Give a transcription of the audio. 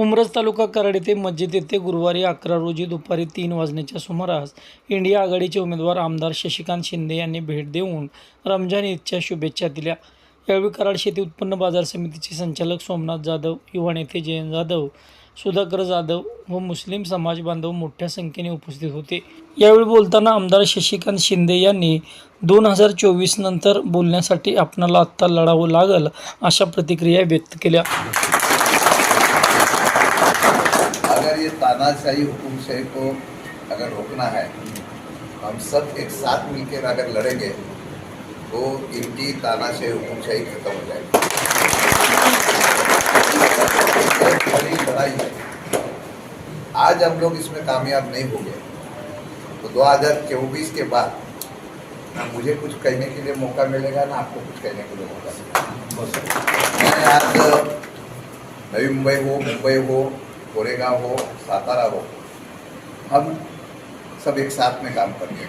उमरज तालुका कराड येथे मस्जिद येथे गुरुवारी अकरा रोजी दुपारी तीन वाजण्याच्या सुमारास इंडिया आघाडीचे उमेदवार आमदार शशिकांत शिंदे यांनी भेट देऊन रमजान ईदच्या शुभेच्छा दिल्या. यावेळी कराड शेती उत्पन्न बाजार समितीचे संचालक सोमनाथ जाधव युवा नेते जयंत जाधव सुधाकर जाधव व मुस्लिम समाज बांधव मोठ्या संख्येने उपस्थित होते. यावेळी बोलताना आमदार शशिकांत शिंदे यांनी दोन हजार चोवीस नंतर बोलण्यासाठी आपणाला आत्ता लढावं लागल अशा प्रतिक्रिया व्यक्त केल्या. तानाशाही हुकुमशाही को अगर रोकना है हम सब एक साथ मिलकर अगर लड़ेंगे तो इनकी तानाशाही हुकुमशाही खत्म हो जाएगी। बड़ी लड़ाई है। आज हम लोग इसमें कामयाब नहीं हो गए तो 2024 के बाद ना मुझे कुछ कहने के लिए मौका मिलेगा ना आपको कुछ कहने के लिए मौका मिलेगा। आज नवी मुंबई हो मुंबई हो कोरेगांव हो सातारा हो हम सब एक साथ में काम करेंगे